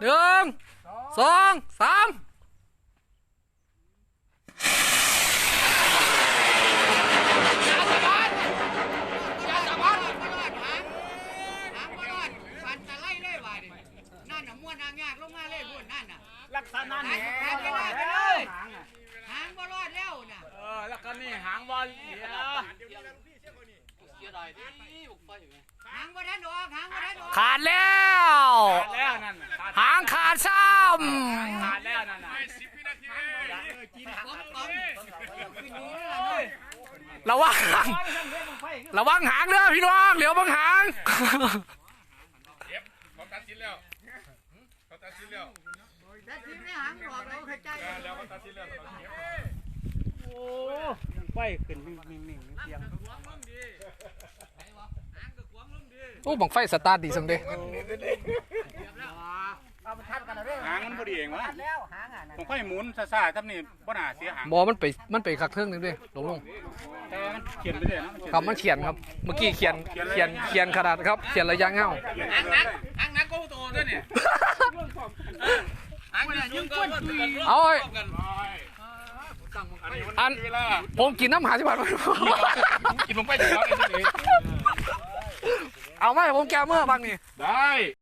หนึ่งสองสามอย่าสะบัดบ่รอหางหางบ่รอฟันตะไลเลยว่าดินั่นนะม้วนางยากลงมาเลยพุ่นนั่นนะลักษณะนี้หางไปเลลยหางอะหางบ่รอดแล้วน่ะเออแล้วก็นี่หางบอลเสียหางบ่ทันออกหางบ่ทันออกขาดแล้ว หางขาดซ้ขาดแล้วนั่นน่ะกองกองขึ้นนี้แล้วเนาะำระวังระวังหางเด้อพี่น้องเหลียวบังหางเขาตัดสินแล้วเขาตัดสินแล้วแต่ทีนี้หางออกแล้วเข้าใจแล้วเขาตัดสินแล้วโอ้ไฟขึ้นนิ่งๆๆเสียงโอ้บังไฟสตาร์ทดีสังเด้ หางมันพอดีเองวะผมค่อยหมุนซ่าๆทำนี่บ่น่าเสียหางบอมันไปมันไปคักเทิงหนึงเด้ลงลงแต่มันเขียนไปเลยนะครับมันเขียนครับ เมื่อกี้เขียนเขียนเขียนขนาดครับ เขียนระยะเงาหางนักหางนักก็โตด้วยเนี่ยหางเนี่ยยุ่งก็เอาไอ้อันนี้มันอันเวลาผมกินน้ำหาสิบบาทกินลงไปเดี๋ยวเองเอาไหมผมแกเมื่อบางนี่ ได้